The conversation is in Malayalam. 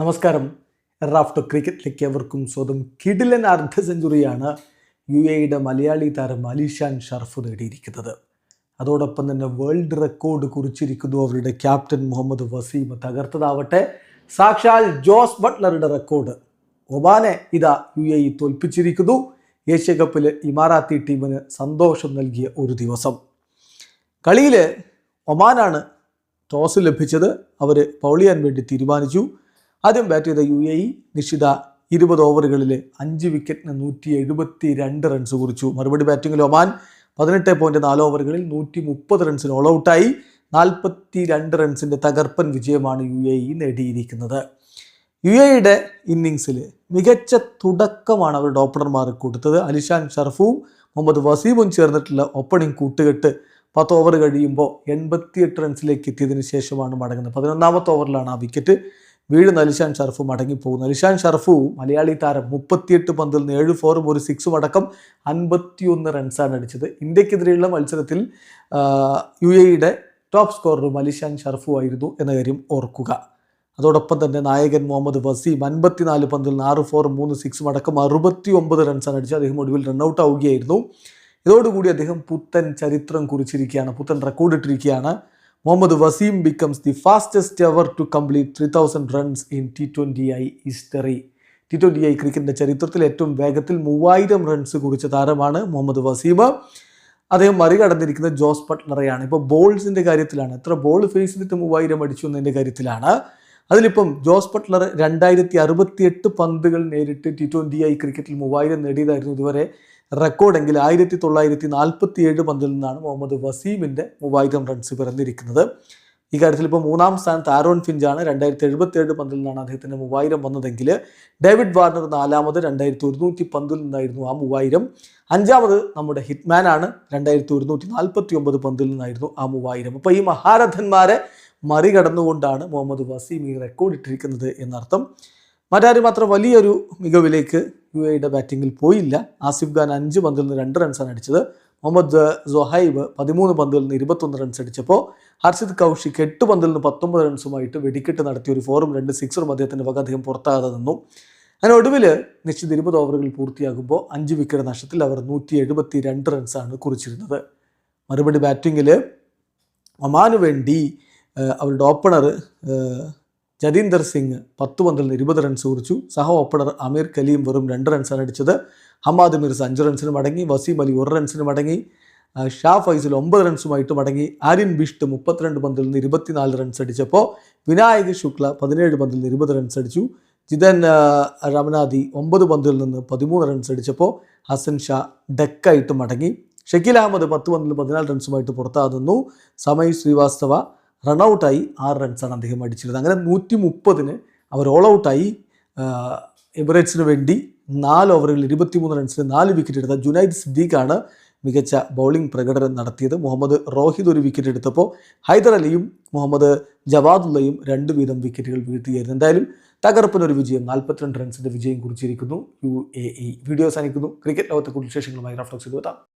നമസ്കാരം. റാഫ്റ്റോ ക്രിക്കറ്റിലേക്ക് അവർക്കും സ്വന്തം കിഡിലൻ അർദ്ധ സെഞ്ചുറിയാണ് യു എയുടെ മലയാളി താരം അലിഷാൻ ഷർഫ് നേടിയിരിക്കുന്നത്. അതോടൊപ്പം തന്നെ വേൾഡ് റെക്കോർഡ് കുറിച്ചിരിക്കുന്നു അവരുടെ ക്യാപ്റ്റൻ മുഹമ്മദ് വസീം. തകർത്തതാവട്ടെ സാക്ഷാൽ ജോസ് ബട്ട്ലറുടെ റെക്കോർഡ് ഒബാനെ ഇതാ യു എ തോൽപ്പിച്ചിരിക്കുന്നു. ഏഷ്യ കപ്പിൽ ഇമാറാത്തി ടീമിന് സന്തോഷം നൽകിയ ഒരു ദിവസം. കളിയിൽ ഒമാനാണ് ടോസ് ലഭിച്ചത്. അവർ പൗളിയാൻ വേണ്ടി തീരുമാനിച്ചു. ആദ്യം ബാറ്റ് ചെയ്ത യു എ ഇ നിശ്ചിത ഇരുപത് ഓവറുകളിൽ അഞ്ച് വിക്കറ്റിന് നൂറ്റി എഴുപത്തി രണ്ട് റൺസ് കുറിച്ചു. മറുപടി ബാറ്റിംഗിൽ ഒമാൻ പതിനെട്ട് പോയിന്റ് നാല് ഓവറുകളിൽ നൂറ്റി മുപ്പത് റൺസിന് ഓൾ ഔട്ടായി നാൽപ്പത്തി രണ്ട് റൺസിന്റെ തകർപ്പൻ വിജയമാണ് യു എ ഇ നേടിയിരിക്കുന്നത്. യു എയുടെ ഇന്നിങ്സിൽ മികച്ച തുടക്കമാണ് അവരുടെ ഓപ്പണർമാർ കൊടുത്തത്. അലിഷാൻ ഷർഫും മുഹമ്മദ് വസീമും ചേർന്നിട്ടുള്ള ഓപ്പണിംഗ് കൂട്ടുകെട്ട് പത്ത് ഓവർ കഴിയുമ്പോൾ എൺപത്തിയെട്ട് റൺസിലേക്ക് എത്തിയതിന് ശേഷമാണ് മടങ്ങുന്നത്. പതിനൊന്നാമത്തെ ഓവറിലാണ് ആ വിക്കറ്റ് വീഴുന്ന അലിഷാൻ ഷർഫു മടങ്ങിപ്പോകുന്നു അലിഷാൻ ഷർഫു മലയാളി താരം മുപ്പത്തിയെട്ട് പന്തിൽ നിന്ന് ഏഴ് ഫോറും ഒരു സിക്സും അടക്കം അൻപത്തിയൊന്ന് റൺസാണ് അടിച്ചത്. ഇന്ത്യക്കെതിരെയുള്ള മത്സരത്തിൽ യു എയുടെ ടോപ്പ് സ്കോററും അലിഷാൻ ഷർഫു ആയിരുന്നു എന്ന കാര്യം ഓർക്കുക. അതോടൊപ്പം തന്നെ നായകൻ മുഹമ്മദ് വസീം അൻപത്തിനാല് പന്തിൽ നിന്ന് ആറ് ഫോറും മൂന്ന് സിക്സും അടക്കം അറുപത്തി ഒമ്പത് റൺസാണ് അടിച്ചത്. അദ്ദേഹം ഒടുവിൽ റണ്ണൗട്ട് ആവുകയായിരുന്നു. ഇതോടുകൂടി അദ്ദേഹം പുത്തൻ ചരിത്രം കുറിച്ചിരിക്കുകയാണ്. പുത്തൻ റെക്കോർഡ് ഇട്ടിരിക്കുകയാണ്. Muhammad Waseem becomes the fastest ever to complete three thousand runs in T twenty I history T twenty I ക്രിക്കറ്റിന്റെ ചരിത്രത്തിൽ ഏറ്റവും വേഗത്തിൽ മൂവായിരം റൺസ് കുറിച്ച താരമാണ് മുഹമ്മദ് വസീം. അദ്ദേഹം മറികടന്നിരിക്കുന്ന ജോസ് ബട്ട്ലറെയാണ് ഇപ്പോൾ ബോൾസിന്റെ കാര്യത്തിലാണ്. എത്ര ബോൾ ഫേസ് ചെയ്തിട്ട് മൂവായിരം അടിച്ചു എന്നതിന്റെ കാര്യത്തിലാണ്. അതിലിപ്പം ജോസ് ബട്ട്ലർ രണ്ടായിരത്തി അറുപത്തിയെട്ട് പന്തുകൾ നേരിട്ട് ടി ട്വന്റി ഐ ക്രിക്കറ്റിൽ മൂവായിരം നേടിയതായിരുന്നു. ഇതുവരെ റെക്കോർഡെങ്കിൽ ആയിരത്തി തൊള്ളായിരത്തി നാൽപ്പത്തി ഏഴ് പന്തിൽ നിന്നാണ് മുഹമ്മദ് വസീമിന്റെ മൂവായിരം റൺസ് പിറന്നിരിക്കുന്നത്. ഈ കാര്യത്തിൽ ഇപ്പോൾ മൂന്നാം സ്ഥാനത്ത് ആരോൺ ഫിഞ്ചാണ് രണ്ടായിരത്തി എഴുപത്തി ഏഴ് പന്തിൽ നിന്നാണ് അദ്ദേഹത്തിന്റെ മൂവായിരം വന്നതെങ്കിൽ ഡേവിഡ് വാർണർ നാലാമത് രണ്ടായിരത്തി ഒരുന്നൂറ്റി പന്തിൽ നിന്നായിരുന്നു ആ മൂവായിരം അഞ്ചാമത് നമ്മുടെ ഹിറ്റ്മാൻ ആണ് രണ്ടായിരത്തി ഒരുന്നൂറ്റി നാൽപ്പത്തി ഒമ്പത് പന്തിൽ നിന്നായിരുന്നു ആ മൂവായിരം അപ്പോൾ ഈ മഹാരഥന്മാരെ മറികടന്നുകൊണ്ടാണ് മുഹമ്മദ് വസീം ഈ റെക്കോർഡ് ഇട്ടിരിക്കുന്നത് എന്നർത്ഥം. മറ്റാരും മാത്രം വലിയൊരു മികവിലേക്ക് യു എയുടെ ബാറ്റിങ്ങിൽ പോയില്ല. ആസിഫ് ഖാൻ അഞ്ച് പന്തിൽ നിന്ന് രണ്ട് റൺസാണ് അടിച്ചത്. മുഹമ്മദ് സൊഹൈബ് പതിമൂന്ന് പന്തിൽ നിന്ന് ഇരുപത്തൊന്ന് റൺസ് അടിച്ചപ്പോൾ ഹർഷിത് കൗഷിക് എട്ട് പന്തിൽ നിന്ന് പത്തൊമ്പത് റൺസുമായിട്ട് വെടിക്കെട്ട് നടത്തിയ ഒരു ഫോറും രണ്ട് സിക്സറും അദ്ദേഹത്തിന്റെ വക അധികം പുറത്താകാതെ നിന്നു. അങ്ങനെ ഒടുവിൽ നിശ്ചിത ഇരുപത് ഓവറുകൾ പൂർത്തിയാകുമ്പോൾ അഞ്ച് വിക്കറ്റ് നഷ്ടത്തിൽ അവർ നൂറ്റി എഴുപത്തി രണ്ട് റൺസാണ് കുറിച്ചിരുന്നത്. മറുപടി ബാറ്റിങ്ങിൽ ഒമാനു വേണ്ടി അവരുടെ ഓപ്പണർ ജതീന്ദർ സിംഗ് പത്ത് പന്തിൽ ഇരുപത് റൺസ് കുറിച്ചു. സഹ ഓപ്പണർ അമീർ കലീം വെറും രണ്ട് റൺസാണ് അടിച്ചത്. ഹമാദ് മിർസ് അഞ്ച് റൺസിന് മടങ്ങി വസീം അലി ഒരു റൺസിന് മടങ്ങി ഷാ ഫൈസൽ ഒമ്പത് റൺസുമായിട്ട് മടങ്ങി ആര്യൻ ബിഷ്ട് മുപ്പത്തിരണ്ട് പന്തിൽ നിന്ന് ഇരുപത്തിനാല് റൺസ് അടിച്ചപ്പോൾ വിനായക് ശുക്ല പതിനേഴ് പന്തിൽ നിന്ന് ഇരുപത് റൺസ് അടിച്ചു. ജിതൻ രമനാദി ഒമ്പത് പന്തിൽ നിന്ന് പതിമൂന്ന് റൺസ് അടിച്ചപ്പോൾ ഹസൻ ഷാ ഡെക്കായിട്ട് മടങ്ങി ഷക്കീൽ അഹമ്മദ് പത്ത് പന്തിൽ പതിനാല് റൺസുമായിട്ട് പുറത്താകുന്നു. സമയ് ശ്രീവാസ്തവ റൺഔട്ടായി ആറ് റൺസാണ് അദ്ദേഹം അടിച്ചിരുന്നത്. അങ്ങനെ നൂറ്റി മുപ്പതിന് അവർ ഓൾ ഔട്ടായി എമിറേറ്റ്സിന് വേണ്ടി നാല് ഓവറുകളിൽ ഇരുപത്തിമൂന്ന് റൺസിന് നാല് വിക്കറ്റ് എടുത്ത ജുനൈദ് സിദ്ദീഖാണ് മികച്ച ബൗളിംഗ് പ്രകടനം നടത്തിയത്. മുഹമ്മദ് റോഹിദ് ഒരു വിക്കറ്റ് എടുത്തപ്പോൾ ഹൈദർ അലിയും മുഹമ്മദ് ജവാദുള്ളയും രണ്ട് വീതം വിക്കറ്റുകൾ വീഴ്ത്തുകയായിരുന്നു എന്തായാലും തകർപ്പനൊരു വിജയം നാൽപ്പത്തിരണ്ട് റൺസിന്റെ വിജയം കുറിച്ചിരിക്കുന്നു. U A E. വീഡിയോ അവസാനിക്കുന്നു. ക്രിക്കറ്റ് ലോകത്തെ കൂടുതൽ വിശേഷങ്ങളുമായി റഫ്ലക്സ് എത്താം